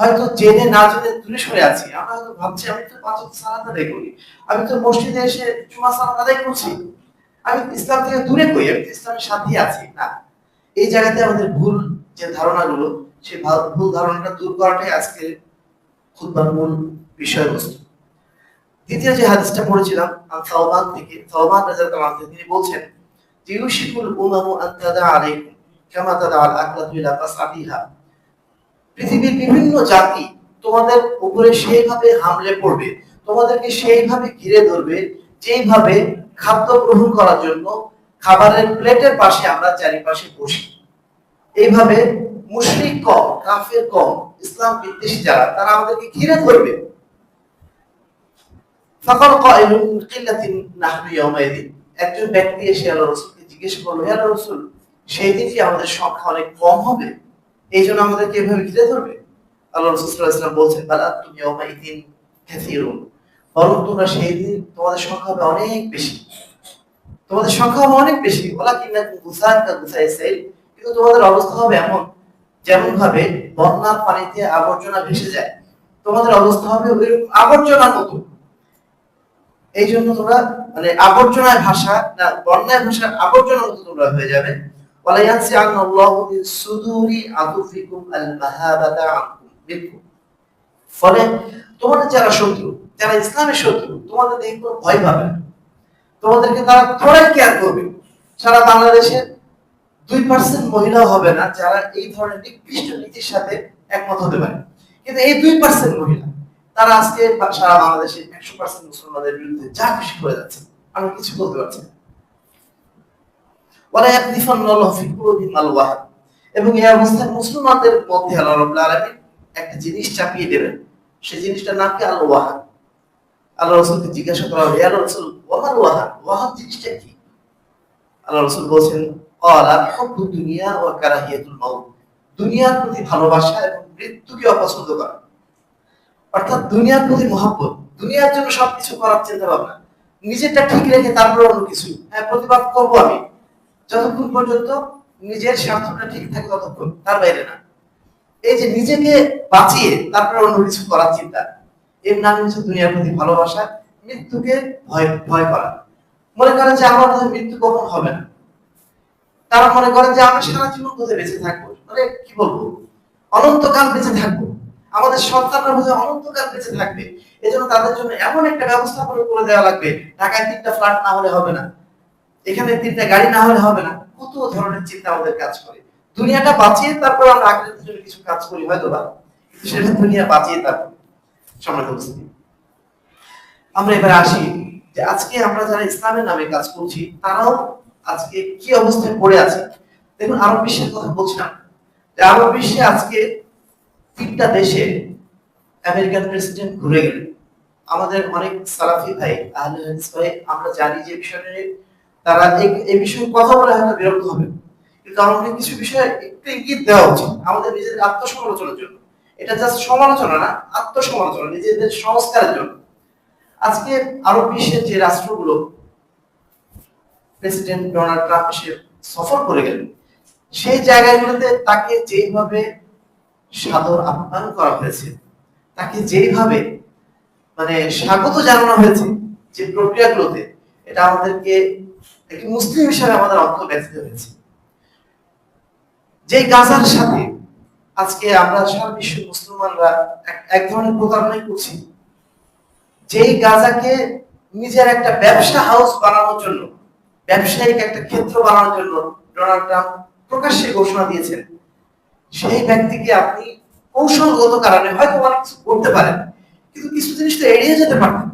হয়তো জেনে না জেনে দূরে সরে আছি। আমরা হয়তো ভাবছি, আমি তো পাঁচ সালাত আদায় করি। আমি তো মসজিদে এসে জুমা সালাত আদায় করছি। আমি ইসলাম থেকে দূরে কই? আমি ইসলামের সাথে আছি। না। এই জায়গাতে আমাদের ভুল যে ধারণাগুলো সেই ভুল ধারণাটা দূর করাটাই আজকে খুতবার মূল বিষয়বস্তু। দ্বিতীয় যে হাদিসটা পড়েছিলাম সাওবান থেকে, সাওবান আনহু, তিনি বলছেন, যে ইউশিকুল উমামু আন তাদা আলাইকুম, কামা তাদা আল আকলাতু ইলা তাসআতিহা পৃথিবীর বিভিন্ন জাতি তোমাদের উপরে সেইভাবে হামলে পড়বে, তোমাদেরকে সেইভাবে ঘিরে ধরবে, যেইভাবে খাদ্য গ্রহণ করার জন্য খাবারের প্লেটের পাশে আমরা চারিপাশে বসি। এইভাবে মুশরিক কম, কাফের কম, ইসলাম বিদ্বেষী যারা, তারা আমাদেরকে ঘিরে ধরবে। ইয়াউমাইদিন একজন ব্যক্তি এসে আল্লাহ রাসূলকে জিজ্ঞেস করল, হে আল্লাহ রাসূল, সেই দিন আমাদের সংখ্যা অনেক কম হবে? এই জন্য আমাদেরকে এভাবে ঘিরে ধরবে আল্লাহ রাসূল সাল্লাল্লাহু বলছেন, বালা তুমি ইয়াউমাইদিন কাসীরুন। বরং তোমরা সেই দিন তোমাদের সংখ্যা হবে অনেক বেশি। তোমাদের সংখ্যা হবে অনেক বেশি। ওলা কিনা গুসান কা গুসাই সাইল। কিন্তু তোমাদের অবস্থা হবে এমন যেমন ভাবে বন্যার পানিতে আবর্জনা ভেসে যায়। তোমাদের অবস্থা হবে ওইরকম আবর্জনার মতো। এই জন্য তোমরা মানে আবর্জনায় ভাষা না, বন্যায় ভাষার আবর্জনার মতো তোমরা হয়ে যাবে। মিন আল মাহাবাতা ফলে তোমাদের যারা শত্রু, যারা ইসলামের শত্রু, তোমাদের ভয় পাবে তোমাদেরকে তারা কেয়ার করবে। সারা দুই পার্সেন্ট মহিলা হবে না যারা এই ধরনের নীতির সাথে একমত হতে পারে। কিন্তু এই দুই পার্সেন্ট মহিলা, তারা আজকে সারা বাংলাদেশে একশো পার্সেন্ট মুসলমানদের বিরুদ্ধে যা খুশি করে যাচ্ছে। আমি কিছু বলতে পারছি না। ওয়াহান এবং এই অবস্থায় মুসলমানদের মধ্যে আল্লাহ একটা জিনিস চাপিয়ে দেবেন। সেই জিনিসটার নাম কি? আল আল্লাহ জিজ্ঞাসা করা হবে, ইয়া রাসূল ওয়াহান জিনিসটা কি? আল্লাহ দুনিয়া ওয়া কারাহিয়াতুল মাউত। দুনিয়ার প্রতি ভালোবাসা এবং মৃত্যুকে অপছন্দ করা। অর্থাৎ দুনিয়ার প্রতি মহব্বত, দুনিয়ার জন্য সবকিছু করার চিন্তা ভাবনা নিজেরটা ঠিক রেখে তারপর অন্য কিছু। হ্যাঁ প্রতিবাদ করব আমি। যতক্ষণ পর্যন্ত নিজের স্বার্থটা ঠিক থাকে ততক্ষণ, তার বাইরে না। এই যে নিজেকে বাঁচিয়ে তারপরে অন্য কিছু করার চিন্তা, এর নাম হচ্ছে দুনিয়ার প্রতি ভালোবাসা, মৃত্যুকে ভয় ভয় করা। মনে করেন যে আমার বোধহয় মৃত্যু কখন হবে না? তারা মনে করেন যে আমরা সারা জীবন বোধহয় বেঁচে থাকব? মানে কি বলব? অনন্তকাল বেঁচে থাকব। আমাদের সন্তানরা বোধহয় অনন্তকাল বেঁচে থাকবে। এজন্য তাদের জন্য এমন একটা ব্যবস্থা করে করে দেওয়া লাগবে, ঢাকায় তিনটা ফ্ল্যাট না হলে হবে না। এখানে তিনটা গাড়ি না হলে হবে না। কত ধরনের চিন্তা আমাদের কাজ করে। দুনিয়াটা বাঁচিয়ে তারপর আমরা আখেরাতের জন্য কিছু কাজ করি, হয়তো বা। সেটা দুনিয়া বাঁচিয়ে তারপর সম্রাট উপস্থিতি আমরা এবার আসি যে আজকে আমরা যারা ইসলামের নামে কাজ করছি, তারাও আজকে কি অবস্থায় পড়ে আছে? দেখুন, আরব বিশ্বের কথা বলছিলাম। যে আরব বিশ্বে আজকে তিনটা দেশে আমেরিকান প্রেসিডেন্ট ঘুরে গেলেন। আমাদের অনেক সালাফি ভাই, আহলে ভাই, আমরা জানি যে বিষয়টা তারা এই বিষয়ে কথা বলে হয়তো বিরক্ত হবে। কিন্তু আমাদের কিছু বিষয়ে একটু ইঙ্গিত দেওয়া উচিত আমাদের নিজেদের আত্মসমালোচনার জন্য। এটা জাস্ট সমালোচনা না, আত্মসমালোচনা, নিজেদের সংস্কারের জন্য। আজকে আরব বিশ্বের যে রাষ্ট্রগুলো প্রেসিডেন্ট ডোনাল্ড ট্রাম্প এসে সফর করে গেলেন, সেই জায়গাগুলোতে তাকে যেভাবে সাদর আহ্বান করা হয়েছে, তাকে যেভাবে মানে স্বাগত জানানো হয়েছে যে প্রক্রিয়াগুলোতে, এটা আমাদেরকে একটি মুসলিম হিসাবে আমাদের অর্থ ব্যথিত হয়েছে। যে গাজার সাথে আজকে আমরা সারা বিশ্বের মুসলমানরা এক- ধরনের প্রতারণাই করছি, যেই গাজাকে নিজের একটা ব্যবসা হাউস বানানোর জন্য, ব্যবসায়িক একটা ক্ষেত্র বানানোর জন্য ডোনাল্ড ট্রাম্প প্রকাশ্যে ঘোষণা দিয়েছেন, সেই ব্যক্তিকে আপনি কৌশলগত কারণে হয়তো অনেক কিছু করতে পারেন, কিন্তু কিছু জিনিস তো এড়িয়ে যেতে পারতেন।